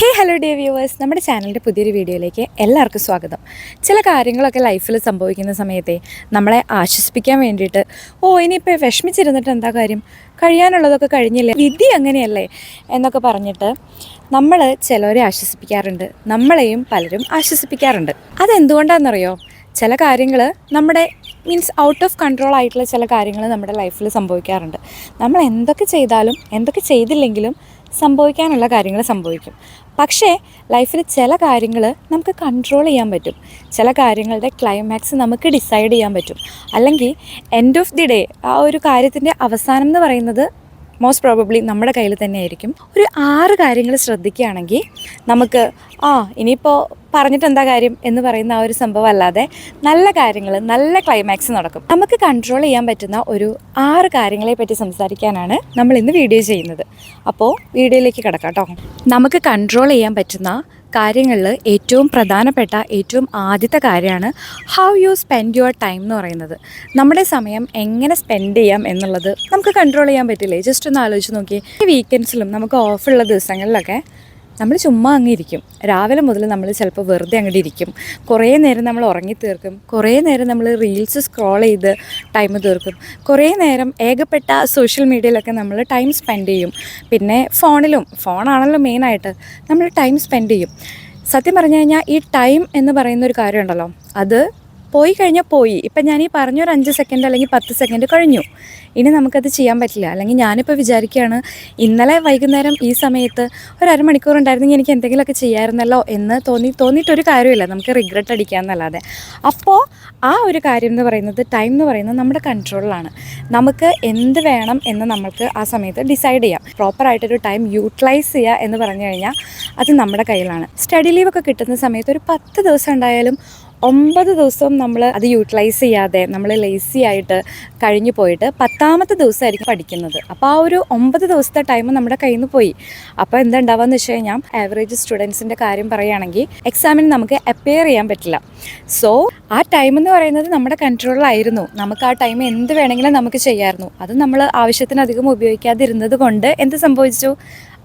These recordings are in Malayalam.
ഹേ ഹലോ ഡേ വ്യൂവേഴ്സ് നമ്മുടെ ചാനലിന്റെ പുതിയൊരു വീഡിയോയിലേക്ക് എല്ലാവർക്കും സ്വാഗതം. ചില കാര്യങ്ങളൊക്കെ ലൈഫിൽ സംഭവിക്കുന്ന സമയത്തെ നമ്മളെ ആശ്വസിപ്പിക്കാൻ വേണ്ടിയിട്ട് ഓ ഇനിയിപ്പോൾ വിഷമിച്ചിരുന്നിട്ട് എന്താ കാര്യം? കഴിയാനുള്ളതൊക്കെ കഴിഞ്ഞില്ലേ? വിധി അങ്ങനെയല്ലേ? എന്നൊക്കെ പറഞ്ഞിട്ട് നമ്മൾ ചിലവരെ ആശ്വസിപ്പിക്കാറുണ്ട്. നമ്മളെയും പലരും ആശ്വസിപ്പിക്കാറുണ്ട്. അതെന്തുകൊണ്ടാണെന്നറിയോ? ചില കാര്യങ്ങൾ നമ്മുടെ മീൻസ് ഔട്ട് ഓഫ് കൺട്രോൾ ആയിട്ടുള്ള ചില കാര്യങ്ങൾ നമ്മുടെ ലൈഫിൽ സംഭവിക്കാറുണ്ട്. നമ്മൾ എന്തൊക്കെ ചെയ്താലും എന്തൊക്കെ ചെയ്തില്ലെങ്കിലും സംഭവിക്കാനുള്ള കാര്യങ്ങൾ സംഭവിക്കും. പക്ഷേ ലൈഫിൽ ചില കാര്യങ്ങൾ നമുക്ക് കൺട്രോൾ ചെയ്യാൻ പറ്റും. ചില കാര്യങ്ങളുടെ ക്ലൈമാക്സ് നമുക്ക് ഡിസൈഡ് ചെയ്യാൻ പറ്റും. അല്ലെങ്കിൽ എൻഡ് ഓഫ് ദി ഡേ ആ ഒരു കാര്യത്തിന്റെ അവസാനം എന്ന് പറയുന്നത് മോസ്റ്റ് പ്രോബബ്ലി നമ്മുടെ കയ്യിൽ തന്നെ ആയിരിക്കും ഒരു ആറ് കാര്യങ്ങൾ ശ്രദ്ധിക്കുകയാണെങ്കിൽ നമുക്ക് ആ ഇനിയിപ്പോൾ പറഞ്ഞിട്ട് എന്താ കാര്യം? എന്ന് പറയുന്ന ആ ഒരു സംഭവം അല്ലാതെ നല്ല കാര്യങ്ങൾ നല്ല ക്ലൈമാക്സ് നടക്കും. നമുക്ക് കൺട്രോൾ ചെയ്യാൻ പറ്റുന്ന ഒരു ആറ് കാര്യങ്ങളെ പറ്റി സംസാരിക്കാനാണ് നമ്മൾ ഇന്ന് വീഡിയോ ചെയ്യുന്നത്. അപ്പോൾ വീഡിയോയിലേക്ക് കിടക്കാം കേട്ടോ. നമുക്ക് കൺട്രോൾ ചെയ്യാൻ പറ്റുന്ന കാര്യങ്ങളിൽ ഏറ്റവും പ്രധാനപ്പെട്ട ഏറ്റവും ആദ്യത്തെ കാര്യമാണ് how you spend your time എന്ന് പറയുന്നത്. നമ്മുടെ സമയം എങ്ങനെ സ്പെൻഡ് ചെയ്യാം എന്നുള്ളത് നമുക്ക് കൺട്രോൾ ചെയ്യാൻ പറ്റില്ലേ? ജസ്റ്റ് ഒന്ന് ആലോചിച്ച് നോക്കി ഈ വീക്കെൻഡ്സിലും നമുക്ക് ഓഫുള്ള ദിവസങ്ങളിലൊക്കെ നമ്മൾ ചുമ്മാ അങ്ങ് ഇരിക്കും. രാവിലെ മുതൽ നമ്മൾ ചിലപ്പോൾ വെറുതെ അങ്ങോട്ട് ഇരിക്കും. കുറേ നേരം നമ്മൾ ഉറങ്ങി തീർക്കും. കുറേ നേരം നമ്മൾ റീൽസ് സ്ക്രോൾ ചെയ്ത് ടൈം തീർക്കും. കുറേ നേരം ഏകപ്പെട്ട സോഷ്യൽ മീഡിയയിലൊക്കെ നമ്മൾ ടൈം സ്പെൻഡ് ചെയ്യും. പിന്നെ ഫോണിലും ഫോണാണല്ലോ മെയിനായിട്ട് നമ്മൾ ടൈം സ്പെൻഡ് ചെയ്യും. സത്യം പറഞ്ഞു കഴിഞ്ഞാൽ ഈ ടൈം എന്ന് പറയുന്ന ഒരു കാര്യമുണ്ടല്ലോ അത് പോയി കഴിഞ്ഞാൽ പോയി. ഇപ്പം ഞാൻ ഈ പറഞ്ഞൊരു അഞ്ച് സെക്കൻഡ് അല്ലെങ്കിൽ പത്ത് സെക്കൻഡ് കഴിഞ്ഞു. ഇനി നമുക്കത് ചെയ്യാൻ പറ്റില്ല. അല്ലെങ്കിൽ ഞാനിപ്പോൾ വിചാരിക്കുകയാണ് ഇന്നലെ വൈകുന്നേരം ഈ സമയത്ത് ഒരു അരമണിക്കൂർ ഉണ്ടായിരുന്നെങ്കിൽ എനിക്ക് എന്തെങ്കിലുമൊക്കെ ചെയ്യാമായിരുന്നല്ലോ എന്ന് തോന്നി തോന്നിയിട്ടൊരു കാര്യമില്ല. നമുക്ക് റിഗ്രറ്റ് അടിക്കാമെന്നല്ലാതെ. അപ്പോൾ ആ ഒരു കാര്യം എന്ന് പറയുന്നത് ടൈം എന്ന് പറയുന്നത് നമ്മുടെ കൺട്രോളിലാണ് നമുക്ക് എന്ത് വേണം എന്ന് നമ്മൾക്ക് ആ സമയത്ത് ഡിസൈഡ് ചെയ്യാം. പ്രോപ്പറായിട്ടൊരു ടൈം യൂട്ടിലൈസ് ചെയ്യുക എന്ന് പറഞ്ഞു കഴിഞ്ഞാൽ അത് നമ്മുടെ കയ്യിലാണ്. സ്റ്റഡി ലീവൊക്കെ കിട്ടുന്ന സമയത്ത് ഒരു പത്ത് ദിവസം ഉണ്ടായാലും ഒമ്പത് ദിവസം നമ്മൾ അത് യൂട്ടിലൈസ് ചെയ്യാതെ നമ്മൾ ലേസി ആയിട്ട് കഴിഞ്ഞു പോയിട്ട് പത്താമത്തെ ദിവസമായിരിക്കും പഠിക്കുന്നത്. അപ്പോൾ ആ ഒരു ഒമ്പത് ദിവസത്തെ ടൈം നമ്മുടെ കയ്യിൽ നിന്ന് പോയി. അപ്പോൾ എന്താ ഉണ്ടാവുക വെച്ച് കഴിഞ്ഞാൽ ആവറേജ് സ്റ്റുഡൻസിന്റെ കാര്യം പറയുകയാണെങ്കിൽ എക്സാമിന് നമുക്ക് അപ്പിയർ ചെയ്യാൻ പറ്റില്ല. സോ ആ ടൈം എന്ന് പറയുന്നത് നമ്മുടെ കൺട്രോളിലായിരുന്നു നമുക്ക് ആ ടൈം എന്ത് വേണമെങ്കിലും നമുക്ക് ചെയ്യാമായിരുന്നു. അത് നമ്മൾ ആവശ്യത്തിനധികം ഉപയോഗിക്കാതിരുന്നത് കൊണ്ട് എന്ത് സംഭവിച്ചു?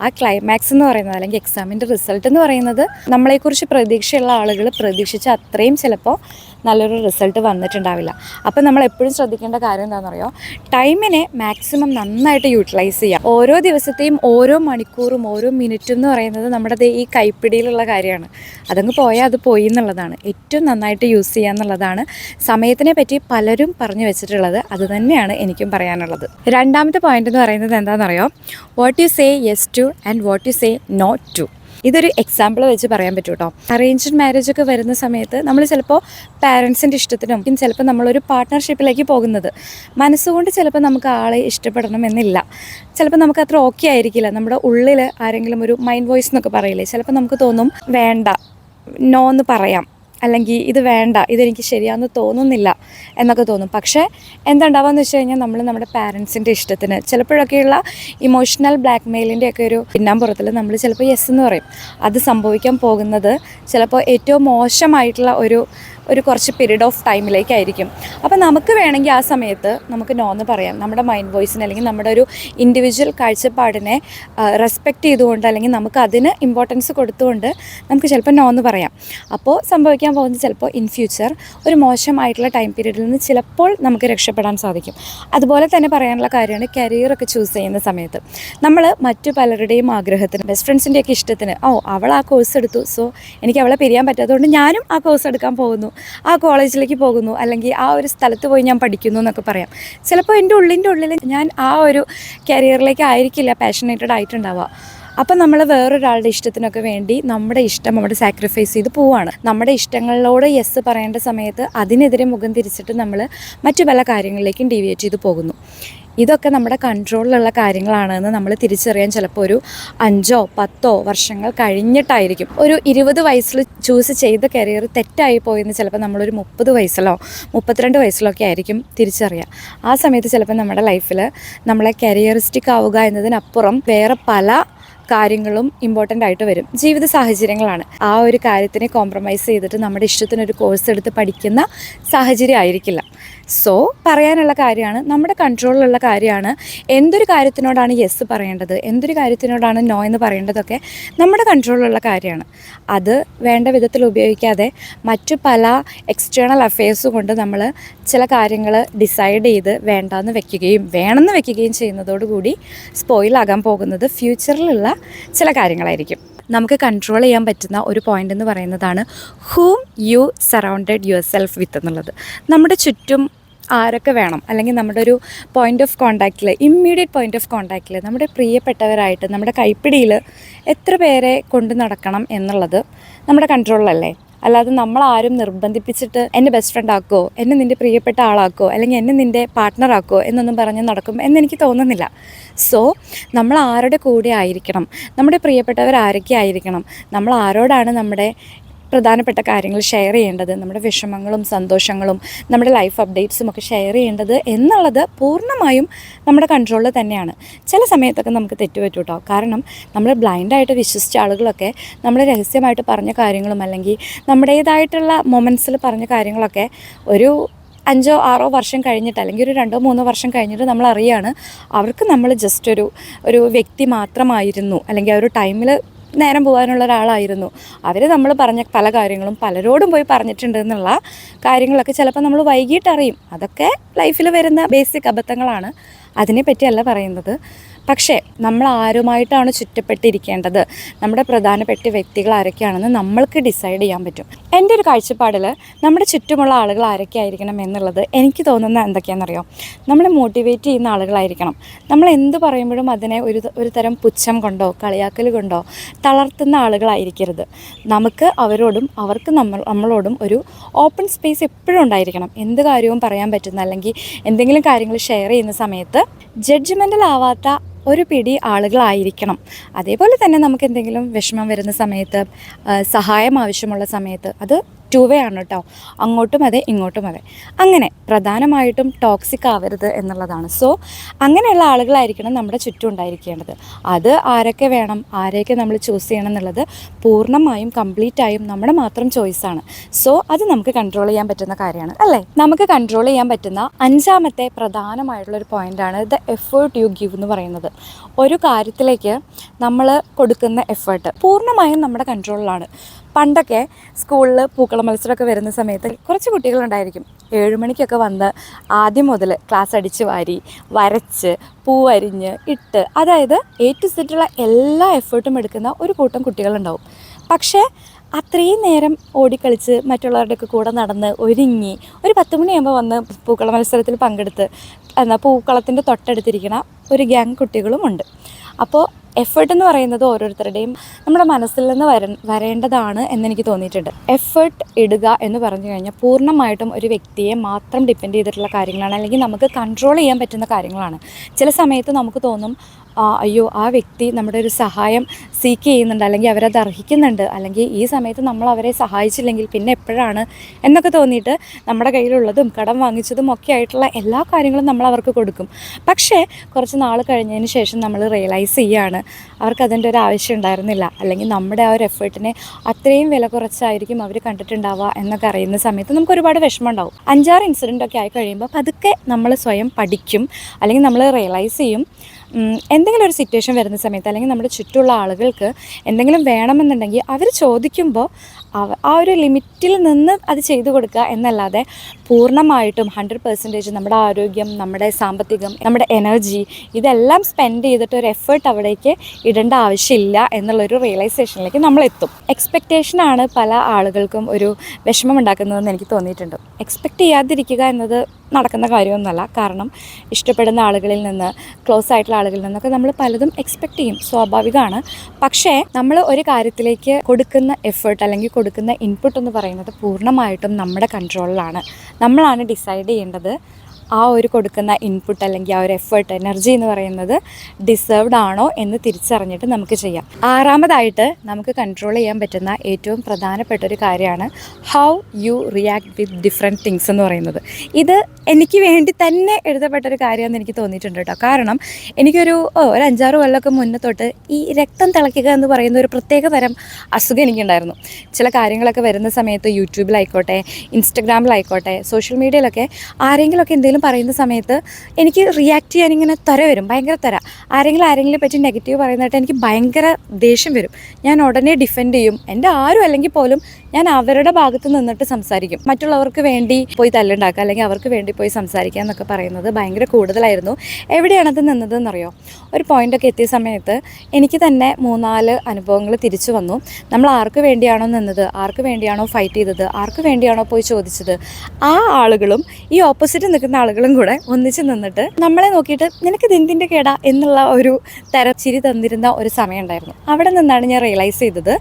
ആ ക്ലൈമാക്സ് എന്ന് പറയുന്നത് അല്ലെങ്കിൽ എക്സാമിന്റെ റിസൾട്ട് എന്ന് പറയുന്നത് നമ്മളെക്കുറിച്ച് പ്രതീക്ഷയുള്ള ആളുകൾ പ്രതീക്ഷിച്ച അത്രയും ചിലപ്പോൾ നല്ലൊരു റിസൾട്ട് വന്നിട്ടുണ്ടാവില്ല. അപ്പോൾ നമ്മൾ എപ്പോഴും ശ്രദ്ധിക്കേണ്ട കാര്യം എന്താണെന്ന് എന്താണെന്നറിയോ ടൈമിനെ മാക്സിമം നന്നായിട്ട് യൂട്ടിലൈസ് ചെയ്യുക ഓരോ ദിവസത്തെയും ഓരോ മണിക്കൂറും ഓരോ മിനിറ്റും എന്ന് പറയുന്നത് നമ്മുടെ ഈ കൈപ്പിടിയിലുള്ള കാര്യമാണ്. അതങ്ങ് പോയാൽ അത് പോയി എന്നുള്ളതാണ്. ഏറ്റവും നന്നായിട്ട് യൂസ് ചെയ്യുക എന്നുള്ളതാണ് സമയത്തിനെ പറ്റി പലരും പറഞ്ഞു വെച്ചിട്ടുള്ളത്. അത് തന്നെയാണ് എനിക്കും പറയാനുള്ളത്. രണ്ടാമത്തെ പോയിന്റ് എന്ന് പറയുന്നത് എന്താണെന്നറിയോ? What you say yes to and what you say not to ഇതൊരു എക്സാമ്പിൾ വെച്ച് പറയാൻ പറ്റും കേട്ടോ അറേഞ്ച്ഡ് മാരേജ് ഒക്കെ വരുന്ന സമയത്ത് നമ്മൾ ചിലപ്പോൾ പാരൻസിന്റെ ഇഷ്ടത്തിനും ചിലപ്പോൾ നമ്മളൊരു പാർട്ട്ണർഷിപ്പിലേക്ക് പോകുന്നത് മനസ്സുകൊണ്ട് ചിലപ്പോൾ നമുക്ക് ആളെ ഇഷ്ടപ്പെടണം എന്നില്ല. ചിലപ്പോൾ നമുക്ക് അത്ര ഓക്കെ ആയിരിക്കില്ല. നമ്മുടെ ഉള്ളിൽ ആരെങ്കിലും ഒരു മൈൻഡ് വോയിസ് എന്നൊക്കെ പറയില്ലേ? ചിലപ്പോൾ നമുക്ക് തോന്നും വേണ്ട നോ എന്ന് പറയാം. അല്ലെങ്കിൽ ഇത് വേണ്ട ഇതെനിക്ക് ശരിയാണെന്ന് തോന്നുന്നില്ല എന്നൊക്കെ തോന്നും. പക്ഷേ എന്താണ്ടാവാന്ന് വെച്ച് കഴിഞ്ഞാൽ നമ്മൾ നമ്മുടെ പാരൻസിന്റെ ഇഷ്ടത്തിന് ചിലപ്പോഴൊക്കെയുള്ള ഇമോഷണൽ ബ്ലാക്ക് മെയിലിന്റെ ഒക്കെ ഒരു പിന്നാമ്പുറത്തിൽ നമ്മൾ ചിലപ്പോൾ യെസ് എന്ന് പറയും. അത് സംഭവിക്കാൻ പോകുന്നത് ചിലപ്പോൾ ഏറ്റവും മോശമായിട്ടുള്ള ഒരു ഒരു കുറച്ച് പീരീഡ് ഓഫ് ടൈമിലേക്കായിരിക്കും അപ്പോൾ നമുക്ക് വേണമെങ്കിൽ ആ സമയത്ത് നമുക്ക് നോ എന്ന് പറയാം. നമ്മുടെ മൈൻഡ് വോയിസിന് അല്ലെങ്കിൽ നമ്മുടെ ഒരു ഇൻഡിവിജ്വൽ കാഴ്ചപ്പാടിനെ റെസ്പെക്റ്റ് ചെയ്തുകൊണ്ട് അല്ലെങ്കിൽ നമുക്ക് അതിന് ഇമ്പോർട്ടൻസ് കൊടുത്തുകൊണ്ട് നമുക്ക് ചിലപ്പോൾ നോ എന്ന് പറയാം. അപ്പോൾ സംഭവിക്കാൻ പോകുന്നത് ചിലപ്പോൾ ഇൻ ഫ്യൂച്ചർ ഒരു മോശമായിട്ടുള്ള ടൈം പീരീഡിൽ നിന്ന് ചിലപ്പോൾ നമുക്ക് രക്ഷപ്പെടാൻ സാധിക്കും. അതുപോലെ തന്നെ പറയാനുള്ള കാര്യമാണ് കരിയറൊക്കെ ചൂസ് ചെയ്യുന്ന സമയത്ത്. നമ്മൾ മറ്റു പലരുടെയും ആഗ്രഹത്തിന് ബെസ്റ്റ് ഫ്രണ്ട്സിന്റെയൊക്കെ ഇഷ്ടത്തിന് ഓ അവൾ ആ കോഴ്സ് എടുത്തു സോ എനിക്ക് അവളെ പിരിയാൻ പറ്റാത്തതുകൊണ്ട് ഞാനും ആ കോഴ്സ് എടുക്കാൻ പോകുന്നു. ആ കോളേജിലേക്ക് പോകുന്നു അല്ലെങ്കിൽ ആ ഒരു സ്ഥലത്ത് പോയി ഞാൻ പഠിക്കുന്നു എന്നൊക്കെ പറയാം. ചിലപ്പോൾ എന്റെ ഉള്ളിന്റെ ഉള്ളിൽ ഞാൻ ആ ഒരു കരിയറിലേക്ക് ആയിരിക്കില്ല പാഷനേറ്റഡ് ആയിട്ടുണ്ടാവുക. അപ്പം നമ്മൾ വേറൊരാളുടെ ഇഷ്ടത്തിനൊക്കെ വേണ്ടി നമ്മുടെ ഇഷ്ടം അവിടെ സാക്രിഫൈസ് ചെയ്ത് പോവാണ്. നമ്മുടെ ഇഷ്ടങ്ങളിലോട് യെസ് പറയേണ്ട സമയത്ത് അതിനെതിരെ മുഖം തിരിച്ചിട്ട് നമ്മൾ മറ്റു പല കാര്യങ്ങളിലേക്കും ഡീവിയേറ്റ് ചെയ്ത് പോകുന്നു. ഇതൊക്കെ നമ്മുടെ കൺട്രോളിലുള്ള കാര്യങ്ങളാണെന്ന് നമ്മൾ തിരിച്ചറിയാൻ ചിലപ്പോൾ ഒരു അഞ്ചോ പത്തോ വർഷങ്ങൾ കഴിഞ്ഞിട്ടായിരിക്കും. ഒരു ഇരുപത് വയസ്സിൽ ചൂസ് ചെയ്ത കരിയർ തെറ്റായി പോയെന്ന് ചിലപ്പോൾ നമ്മളൊരു മുപ്പത് വയസ്സിലോ മുപ്പത്തിരണ്ട് വയസ്സിലോ ഒക്കെ ആയിരിക്കും തിരിച്ചറിയുക ആ സമയത്ത് ചിലപ്പോൾ നമ്മുടെ ലൈഫിൽ നമ്മളെ കരിയറിസ്റ്റിക് ആവുക എന്നതിനപ്പുറം വേറെ പല കാര്യങ്ങളും ഇമ്പോർട്ടന്റ് ആയിട്ട് വരും. ജീവിത സാഹചര്യങ്ങളാണ്. ആ ഒരു കാര്യത്തിനെ കോംപ്രമൈസ് ചെയ്തിട്ട് നമ്മുടെ ഇഷ്ടത്തിനൊരു കോഴ്സ് എടുത്ത് പഠിക്കുന്ന സാഹചര്യം ആയിരിക്കില്ല. സോ പറയാനുള്ള കാര്യമാണ് നമ്മുടെ കൺട്രോളിലുള്ള കാര്യമാണ് എന്തൊരു കാര്യത്തിനോടാണ് യെസ് പറയേണ്ടത് എന്തൊരു കാര്യത്തിനോടാണ് നോ എന്ന് പറയേണ്ടതൊക്കെ നമ്മുടെ കൺട്രോളിലുള്ള കാര്യമാണ്. അത് വേണ്ട വിധത്തിൽ ഉപയോഗിക്കാതെ മറ്റു പല എക്സ്റ്റേണൽ അഫയേഴ്സ് കൊണ്ട് നമ്മൾ ചില കാര്യങ്ങൾ ഡിസൈഡ് ചെയ്ത് വേണ്ടാന്ന് വെക്കുകയും വേണമെന്ന് വെക്കുകയും ചെയ്യുന്നതോടുകൂടി സ്പോയിലാകാൻ പോകുന്നത് ഫ്യൂച്ചറിലുള്ള ചില കാര്യങ്ങളായിരിക്കും. നമുക്ക് കൺട്രോൾ ചെയ്യാൻ പറ്റുന്ന ഒരു പോയിന്റ് എന്ന് പറയുന്നതാണ് whom you surrounded yourself with എന്നുള്ളത്. നമ്മുടെ ചുറ്റും ആരൊക്കെ വേണം? അല്ലെങ്കിൽ നമ്മുടെ ഒരു പോയിന്റ് ഓഫ് കോണ്ടാക്റ്റിൽ ഇമ്മീഡിയറ്റ് പോയിന്റ് ഓഫ് കോണ്ടാക്റ്റിൽ നമ്മുടെ പ്രിയപ്പെട്ടവരായിട്ട് നമ്മുടെ കൈപ്പിടിയിൽ എത്ര പേരെ കൊണ്ട് നടക്കണം എന്നുള്ളത് നമ്മുടെ കൺട്രോളിലല്ലേ അല്ലാതെ നമ്മൾ ആരും നിർബന്ധിപ്പിച്ചിട്ട് എന്നെ ബെസ്റ്റ് ഫ്രണ്ട് ആക്കോ എന്നെ നിന്റെ പ്രിയപ്പെട്ട ആളാക്കോ അല്ലെങ്കിൽ എന്നെ നിന്റെ പാർട്ട്ണർ ആക്കോ എന്നൊന്നും പറഞ്ഞ് നടക്കും എന്നെനിക്ക് തോന്നുന്നില്ല. സോ നമ്മൾ ആരുടെ കൂടെ ആയിരിക്കണം? നമ്മുടെ പ്രിയപ്പെട്ടവർ ആരൊക്കെ ആയിരിക്കണം? നമ്മൾ ആരോടാണ് നമ്മുടെ പ്രധാനപ്പെട്ട കാര്യങ്ങൾ ഷെയർ ചെയ്യേണ്ടത് നമ്മുടെ വിഷമങ്ങളും സന്തോഷങ്ങളും നമ്മുടെ ലൈഫ് അപ്ഡേറ്റ്സും ഒക്കെ ഷെയർ ചെയ്യേണ്ടത് എന്നുള്ളത് പൂർണമായും നമ്മുടെ കൺട്രോളിൽ തന്നെയാണ്. ചില സമയത്തൊക്കെ നമുക്ക് തെറ്റുപറ്റും കേട്ടോ കാരണം നമ്മൾ ബ്ലൈൻഡായിട്ട് വിശ്വസിച്ച ആളുകളൊക്കെ നമ്മൾ രഹസ്യമായിട്ട് പറഞ്ഞ കാര്യങ്ങളും അല്ലെങ്കിൽ നമ്മുടേതായിട്ടുള്ള മൊമെന്റ്സിൽ പറഞ്ഞ കാര്യങ്ങളൊക്കെ ഒരു അഞ്ചോ ആറോ വർഷം കഴിഞ്ഞിട്ട് അല്ലെങ്കിൽ ഒരു രണ്ടോ മൂന്നോ വർഷം കഴിഞ്ഞിട്ട് നമ്മൾ അറിയാണ് അവർക്ക് നമ്മൾ ജസ്റ്റ് ഒരു ഒരു വ്യക്തി മാത്രമായിരുന്നു അല്ലെങ്കിൽ ആ ഒരു ടൈമിൽ നേരം പോകാനുള്ള ഒരാളായിരുന്നു. അവർ നമ്മൾ പറഞ്ഞ പല കാര്യങ്ങളും പലരോടും പോയി പറഞ്ഞിട്ടുണ്ട് എന്നുള്ള കാര്യങ്ങളൊക്കെ ചിലപ്പോൾ നമ്മൾ വൈകിട്ട് അറിയും അതൊക്കെ ലൈഫിൽ വരുന്ന ബേസിക് അബദ്ധങ്ങളാണ്. അതിനെപ്പറ്റിയല്ല പറയുന്നത്. പക്ഷേ നമ്മൾ ആരുമായിട്ടാണ് ചുറ്റപ്പെട്ടിരിക്കേണ്ടത്? നമ്മുടെ പ്രധാനപ്പെട്ട വ്യക്തികൾ ആരൊക്കെയാണെന്ന് നമ്മൾക്ക് ഡിസൈഡ് ചെയ്യാൻ പറ്റും. എന്റെ ഒരു കാഴ്ചപ്പാടിൽ നമ്മുടെ ചുറ്റുമുള്ള ആളുകൾ ആരൊക്കെ ആയിരിക്കണം എന്നുള്ളത് എനിക്ക് തോന്നുന്ന എന്തൊക്കെയാണെന്നറിയോ? നമ്മളെ മോട്ടിവേറ്റ് ചെയ്യുന്ന ആളുകളായിരിക്കണം. നമ്മൾ എന്ത് പറയുമ്പോഴും അതിനെ ഒരു ഒരു തരം പുച്ഛം കൊണ്ടോ കളിയാക്കൽ കൊണ്ടോ തളർത്തുന്ന ആളുകളായിരിക്കരുത്. നമുക്ക് അവരോടും അവർക്ക് നമ്മൾ നമ്മളോടും ഒരു ഓപ്പൺ സ്പേസ് എപ്പോഴും ഉണ്ടായിരിക്കണം. എന്ത് കാര്യവും പറയാൻ പറ്റുന്ന അല്ലെങ്കിൽ എന്തെങ്കിലും കാര്യങ്ങൾ ഷെയർ ചെയ്യുന്ന സമയത്ത് ജഡ്ജ്മെന്റൽ ആവാത്ത ഒരു പിടി ആളുകളായിരിക്കണം. അതേപോലെ തന്നെ നമുക്ക് എന്തെങ്കിലും വിഷമം വരുന്ന സമയത്ത് സഹായം ആവശ്യമുള്ള സമയത്ത് അത് ടു വേ ആണ് കേട്ടോ. അങ്ങോട്ടും അതെ ഇങ്ങോട്ടും അതെ. അങ്ങനെ പ്രധാനമായിട്ടും ടോക്സിക് ആവരുത് എന്നുള്ളതാണ്. സോ അങ്ങനെയുള്ള ആളുകളായിരിക്കണം നമ്മുടെ ചുറ്റും ഉണ്ടായിരിക്കേണ്ടത്. അത് ആരൊക്കെ വേണം ആരെയൊക്കെ നമ്മൾ ചൂസ് ചെയ്യണം എന്നുള്ളത് പൂർണമായും കംപ്ലീറ്റായും നമ്മുടെ മാത്രം ചോയ്സാണ് സോ അത് നമുക്ക് കൺട്രോൾ ചെയ്യാൻ പറ്റുന്ന കാര്യമാണ്. അല്ലേ? നമുക്ക് കൺട്രോൾ ചെയ്യാൻ പറ്റുന്ന അഞ്ചാമത്തെ പ്രധാനമായിട്ടുള്ള ഒരു പോയിന്റാണ് ദ എഫേർട്ട് യു ഗിവ് എന്ന് പറയുന്നത്. ഒരു കാര്യത്തിലേക്ക് നമ്മൾ കൊടുക്കുന്ന എഫേർട്ട് പൂർണമായും നമ്മുടെ കൺട്രോളിലാണ് പണ്ടൊക്കെ സ്കൂളിൽ പൂക്കള മത്സരമൊക്കെ വരുന്ന സമയത്ത് കുറച്ച് കുട്ടികളുണ്ടായിരിക്കും. ഏഴുമണിക്കൊക്കെ വന്ന് ആദ്യം മുതൽ ക്ലാസ് അടിച്ച് വാരി വരച്ച് പൂവരിഞ്ഞ് ഇട്ട് അതായത് എ ടു സെറ്റുള്ള എല്ലാ എഫേർട്ടും എടുക്കുന്ന ഒരു കൂട്ടം കുട്ടികളുണ്ടാവും. പക്ഷേ അത്രയും നേരം ഓടിക്കളിച്ച് മറ്റുള്ളവരുടെയൊക്കെ കൂടെ നടന്ന് ഒരുങ്ങി ഒരു പത്ത് മണിയാകുമ്പോൾ വന്ന് പൂക്കള മത്സരത്തിൽ പങ്കെടുത്ത് എന്നാൽ പൂക്കളത്തിന്റെ തൊട്ടടുത്തിരിക്കുന്ന ഒരു ഗ്യാങ് കുട്ടികളുമുണ്ട് അപ്പോൾ എഫേർട്ട് എന്ന് പറയുന്നത് ഓരോരുത്തരുടെയും നമ്മുടെ മനസ്സിൽ നിന്ന് വര വരേണ്ടതാണ് എന്നെനിക്ക് തോന്നിയിട്ടുണ്ട്. എഫേർട്ട് ഇടുക എന്ന് പറഞ്ഞു കഴിഞ്ഞാൽ പൂർണമായിട്ടും ഒരു വ്യക്തിയെ മാത്രം ഡിപ്പെൻഡ് ചെയ്തിട്ടുള്ള കാര്യങ്ങളാണ്. അല്ലെങ്കിൽ നമുക്ക് കൺട്രോൾ ചെയ്യാൻ പറ്റുന്ന കാര്യങ്ങളാണ്. ചില സമയത്ത് നമുക്ക് തോന്നും അയ്യോ ആ വ്യക്തി നമ്മുടെ ഒരു സഹായം സീക്ക് ചെയ്യുന്നുണ്ട്. അല്ലെങ്കിൽ അവരത് അർഹിക്കുന്നുണ്ട്. അല്ലെങ്കിൽ ഈ സമയത്ത് നമ്മൾ അവരെ സഹായിച്ചില്ലെങ്കിൽ പിന്നെ എപ്പോഴാണ്? എന്നൊക്കെ തോന്നിയിട്ട് നമ്മുടെ കയ്യിലുള്ളതും കടം വാങ്ങിച്ചതും ഒക്കെ ആയിട്ടുള്ള എല്ലാ കാര്യങ്ങളും നമ്മൾ അവർക്ക് കൊടുക്കും. പക്ഷേ കുറച്ച് നാൾ കഴിഞ്ഞതിന് ശേഷം നമ്മൾ റിയലൈസ് ചെയ്യുകയാണ് അവർക്ക് അതിന്റെ ഒരു ആവശ്യം ഉണ്ടായിരുന്നില്ല. അല്ലെങ്കിൽ നമ്മുടെ ആ ഒരു എഫേർട്ടിനെ അത്രയും വില കുറച്ചായിരിക്കും അവർ കണ്ടിട്ടുണ്ടാവുക എന്നൊക്കെ അറിയുന്ന സമയത്ത് നമുക്ക് ഒരുപാട് വിഷമം ഉണ്ടാവും. അഞ്ചാറ് ഇൻസിഡന്റ് ഒക്കെ ആയി കഴിയുമ്പോൾ പതുക്കെ നമ്മൾ സ്വയം പഠിക്കും. അല്ലെങ്കിൽ നമ്മൾ റിയലൈസ് ചെയ്യും. എന്തെങ്കിലും ഒരു സിറ്റുവേഷൻ വരുന്ന സമയത്ത് അല്ലെങ്കിൽ നമ്മുടെ ചുറ്റുമുള്ള ആളുകൾക്ക് എന്തെങ്കിലും വേണമെന്നുണ്ടെങ്കിൽ അവർ ചോദിക്കുമ്പോൾ ആ ഒരു ലിമിറ്റിൽ നിന്ന് അത് ചെയ്തു കൊടുക്കുക എന്നല്ലാതെ പൂർണമായിട്ടും ഹൺഡ്രഡ് പെർസെന്റേജ് നമ്മുടെ ആരോഗ്യം നമ്മുടെ സാമ്പത്തികം നമ്മുടെ എനർജി ഇതെല്ലാം സ്പെൻഡ് ചെയ്തിട്ട് ഒരു എഫേർട്ട് അവിടേക്ക് ഇടേണ്ട ആവശ്യമില്ല എന്നുള്ളൊരു റിയലൈസേഷനിലേക്ക് നമ്മൾ എത്തും എക്സ്പെക്റ്റേഷനാണ് പല ആളുകൾക്കും ഒരു വിഷമം ഉണ്ടാക്കുന്നതെന്ന് എനിക്ക് തോന്നിയിട്ടുണ്ട്. എക്സ്പെക്റ്റ് ചെയ്യാതിരിക്കുക എന്നത് നടക്കുന്ന കാര്യമൊന്നുമല്ല. കാരണം ഇഷ്ടപ്പെടുന്ന ആളുകളിൽ നിന്ന് ക്ലോസ് ആയിട്ടുള്ള ആളുകളിൽ നിന്നൊക്കെ നമ്മൾ പലതും എക്സ്പെക്റ്റ് ചെയ്യും. സ്വാഭാവികമാണ്. പക്ഷേ നമ്മൾ ഒരു കാര്യത്തിലേക്ക് കൊടുക്കുന്ന എഫേർട്ട് അല്ലെങ്കിൽ കൊടുക്കുന്ന ഇൻപുട്ട് എന്ന് പറയുന്നത് പൂർണമായിട്ടും നമ്മുടെ കൺട്രോളിലാണ് നമ്മളാണ് ഡിസൈഡ് ചെയ്യേണ്ടത് ആ ഒരു കൊടുക്കുന്ന ഇൻപുട്ട് അല്ലെങ്കിൽ ആ ഒരു എഫേർട്ട് എനർജി എന്ന് പറയുന്നത് ഡിസേർവ്ഡ് ആണോ എന്ന് തിരിച്ചറിഞ്ഞിട്ട് നമുക്ക് ചെയ്യാം. ആറാമതായിട്ട് നമുക്ക് കൺട്രോൾ ചെയ്യാൻ പറ്റുന്ന ഏറ്റവും പ്രധാനപ്പെട്ട ഒരു കാര്യമാണ് how you react with different things എന്ന് പറയുന്നത്. ഇത് എനിക്ക് വേണ്ടി തന്നെ എഴുതപ്പെട്ട ഒരു കാര്യമെന്ന് എനിക്ക് തോന്നിയിട്ടുണ്ട് കേട്ടോ. കാരണം എനിക്കൊരു ഒരു അഞ്ചാറ് കൊല്ലമൊക്കെ മുന്നേ തൊട്ട് ഈ രക്തം തിളയ്ക്കുക എന്ന് പറയുന്ന ഒരു പ്രത്യേക തരം അസുഖം എനിക്കുണ്ടായിരുന്നു. ചില കാര്യങ്ങളൊക്കെ വരുന്ന സമയത്ത് യൂട്യൂബിലായിക്കോട്ടെ ഇൻസ്റ്റഗ്രാമിലായിക്കോട്ടെ സോഷ്യൽ മീഡിയയിലൊക്കെ ആരെങ്കിലുമൊക്കെ എന്തെങ്കിലും പറയുന്ന സമയത്ത് എനിക്ക് റിയാക്ട് ചെയ്യാൻ ഇങ്ങനെ ത്വര വരും ഭയങ്കര തര ആരെങ്കിലും ആരെങ്കിലും പറ്റി നെഗറ്റീവ് പറയുന്നതായിട്ട് എനിക്ക് ഭയങ്കര ദേഷ്യം വരും. ഞാൻ ഉടനെ ഡിഫെൻഡ് ചെയ്യും. എന്റെ ആരും അല്ലെങ്കിൽ പോലും ഞാൻ അവരുടെ ഭാഗത്ത് നിന്നിട്ട് സംസാരിക്കും. മറ്റുള്ളവർക്ക് വേണ്ടി പോയി തല്ലുണ്ടാക്കുക അല്ലെങ്കിൽ അവർക്ക് വേണ്ടി പോയി സംസാരിക്കുക എന്നൊക്കെ പറയുന്നത് ഭയങ്കര കൂടുതലായിരുന്നു. എവിടെയാണത് നിന്നതെന്നറിയോ? ഒരു പോയിന്റൊക്കെ എത്തിയ സമയത്ത് എനിക്ക് തന്നെ മൂന്നാൽ അനുഭവങ്ങൾ തിരിച്ചു വന്നു. നമ്മൾ ആർക്ക് വേണ്ടിയാണോ നിന്നത്? ആർക്ക് വേണ്ടിയാണോ ഫൈറ്റ് ചെയ്തത്? ആർക്ക് വേണ്ടിയാണോ പോയി ചോദിച്ചത്? ആ ആളുകളും ഈ ഓപ്പോസിറ്റ് നിൽക്കുന്ന ആളുകളും കൂടെ ഒന്നിച്ച് നിന്നിട്ട് നമ്മളെ നോക്കിയിട്ട് നിനക്ക് എന്തിന്റെ കേടാ എന്നുള്ള ഒരു തരച്ചിരി തന്നിരുന്ന ഒരു സമയം ഉണ്ടായിരുന്നു. അവിടെ നിന്നാണ് ഞാൻ റിയലൈസ് ചെയ്തത്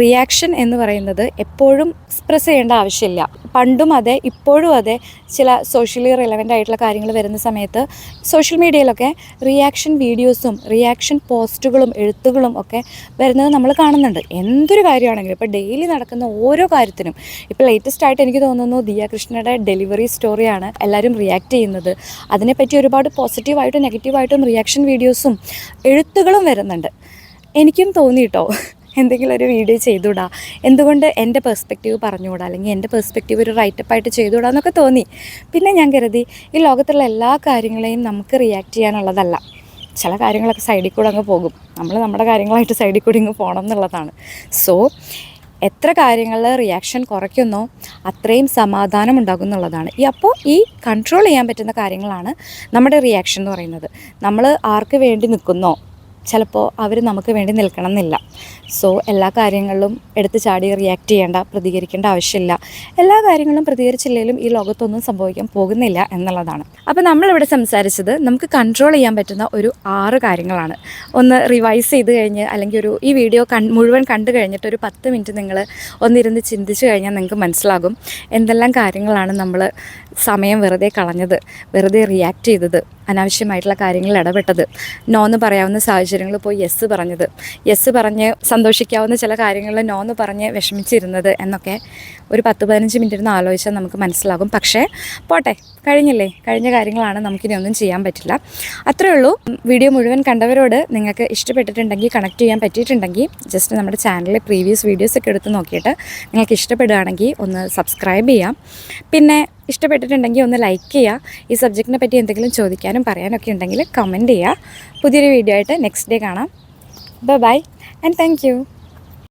റിയാക്ഷൻ എന്ന് പറയുന്നത് എപ്പോഴും എക്സ്പ്രസ് ചെയ്യേണ്ട ആവശ്യമില്ല. പണ്ടും അതെ ഇപ്പോഴും അതെ ചില സോഷ്യലി റിലവന്റ് ആയിട്ടുള്ള കാര്യങ്ങൾ വരുന്ന സമയത്ത് സോഷ്യൽ മീഡിയയിലൊക്കെ റിയാക്ഷൻ വീഡിയോസും റിയാക്ഷൻ പോസ്റ്റുകളും എഴുത്തുകളും ഒക്കെ വരുന്നത് നമ്മൾ കാണുന്നുണ്ട്. എന്തൊരു കാര്യമാണെങ്കിലും ഇപ്പോൾ ഡെയിലി നടക്കുന്ന ഓരോ കാര്യത്തിനും ഇപ്പോൾ ലേറ്റസ്റ്റ് ആയിട്ട് എനിക്ക് തോന്നുന്നു ദിയ കൃഷ്ണയുടെ ഡെലിവറി സ്റ്റോറിയാണ് എല്ലാവരും റിയാക്ട് ചെയ്യുന്നത്. അതിനെപ്പറ്റി ഒരുപാട് പോസിറ്റീവായിട്ടും നെഗറ്റീവായിട്ടും റിയാക്ഷൻ വീഡിയോസും എഴുത്തുകളും വരുന്നുണ്ട്. എനിക്കും തോന്നിയിട്ടോ എന്തെങ്കിലും ഒരു വീഡിയോ ചെയ്തുകൂടാ എന്തുകൊണ്ട് എന്റെ പെർസ്പെക്റ്റീവ് പറഞ്ഞുകൂടാ? അല്ലെങ്കിൽ എന്റെ പെർസ്പെക്റ്റീവ് ഒരു റൈറ്റപ്പായിട്ട് ചെയ്തുകൂടാ എന്നൊക്കെ തോന്നി. പിന്നെ ഞാൻ കരുതി ഈ ലോകത്തുള്ള എല്ലാ കാര്യങ്ങളെയും നമുക്ക് റിയാക്ട് ചെയ്യാനുള്ളതല്ല. ചില കാര്യങ്ങളൊക്കെ സൈഡിൽ കൂടെ അങ്ങ് പോകും. നമ്മൾ നമ്മുടെ കാര്യങ്ങളായിട്ട് സൈഡിൽ കൂടി ഇങ്ങ് പോകണം എന്നുള്ളതാണ്. സോ എത്ര കാര്യങ്ങളിൽ റിയാക്ഷൻ കുറയ്ക്കുന്നോ അത്രയും സമാധാനം ഉണ്ടാകും എന്നുള്ളതാണ്. ഈ അപ്പോൾ ഈ കൺട്രോൾ ചെയ്യാൻ പറ്റുന്ന കാര്യങ്ങളാണ് നമ്മുടെ റിയാക്ഷൻ എന്ന് പറയുന്നത്. നമ്മൾ ആർക്ക് വേണ്ടി നിൽക്കുന്നോ? ചിലപ്പോൾ അവർ നമുക്ക് വേണ്ടി നിൽക്കണം എന്നില്ല സോ എല്ലാ കാര്യങ്ങളിലും എടുത്ത് ചാടി റിയാക്ട് ചെയ്യേണ്ട പ്രതികരിക്കേണ്ട ആവശ്യമില്ല. എല്ലാ കാര്യങ്ങളും പ്രതികരിച്ചില്ലെങ്കിലും ഈ ലോകത്തൊന്നും സംഭവിക്കാൻ പോകുന്നില്ല എന്നുള്ളതാണ്. അപ്പോൾ നമ്മളിവിടെ സംസാരിച്ചത് നമുക്ക് കൺട്രോൾ ചെയ്യാൻ പറ്റുന്ന ഒരു ആറ് കാര്യങ്ങളാണ്. ഒന്ന് റിവൈസ് ചെയ്ത് കഴിഞ്ഞ് അല്ലെങ്കിൽ ഒരു ഈ വീഡിയോ കൺ മുഴുവൻ കണ്ടു കഴിഞ്ഞിട്ട് ഒരു പത്ത് മിനിറ്റ് നിങ്ങൾ ഒന്നിരുന്ന് ചിന്തിച്ചു കഴിഞ്ഞാൽ നിങ്ങൾക്ക് മനസ്സിലാകും. എന്തെല്ലാം കാര്യങ്ങളാണ് നമ്മൾ സമയം വെറുതെ കളഞ്ഞത് വെറുതെ റിയാക്ട് ചെയ്തത് അനാവശ്യമായിട്ടുള്ള കാര്യങ്ങളിൽ ഇടപെട്ടത്. നോ എന്ന് പറയാവുന്ന സാഹചര്യങ്ങളിൽ പോയി യെസ് പറഞ്ഞത്. യെസ് പറഞ്ഞ് സന്തോഷിക്കാവുന്ന ചില കാര്യങ്ങളിൽ നോ എന്ന് പറഞ്ഞ് വിഷമിച്ചിരുന്നത് എന്നൊക്കെ ഒരു പത്ത് പതിനഞ്ച് മിനിറ്റ് ഇരുന്ന് ആലോചിച്ചാൽ നമുക്ക് മനസ്സിലാകും. പക്ഷേ പോട്ടെ കഴിഞ്ഞില്ലേ? കഴിഞ്ഞ കാര്യങ്ങളാണ് നമുക്കിനി ഒന്നും ചെയ്യാൻ പറ്റില്ല. അത്രേ ഉള്ളൂ. വീഡിയോ മുഴുവൻ കണ്ടവരോട് നിങ്ങൾക്ക് ഇഷ്ടപ്പെട്ടിട്ടുണ്ടെങ്കിൽ കണക്ട് ചെയ്യാൻ പറ്റിയിട്ടുണ്ടെങ്കിൽ ജസ്റ്റ് നമ്മുടെ ചാനലിലെ പ്രീവിയസ് വീഡിയോസൊക്കെ എടുത്ത് നോക്കിയിട്ട് നിങ്ങൾക്ക് ഇഷ്ടപ്പെടുകയാണെങ്കിൽ ഒന്ന് സബ്സ്ക്രൈബ് ചെയ്യാം. പിന്നെ ഇഷ്ടപ്പെട്ടിട്ടുണ്ടെങ്കിൽ ഒന്ന് ലൈക്ക് ചെയ്യുക. ഈ സബ്ജക്റ്റിനെ പറ്റി എന്തെങ്കിലും ചോദിക്കാനും പറയാനൊക്കെ ഉണ്ടെങ്കിൽ കമന്റ് ചെയ്യുക. പുതിയൊരു വീഡിയോ ആയിട്ട് നെക്സ്റ്റ് ഡേ കാണാം. Bye bye and thank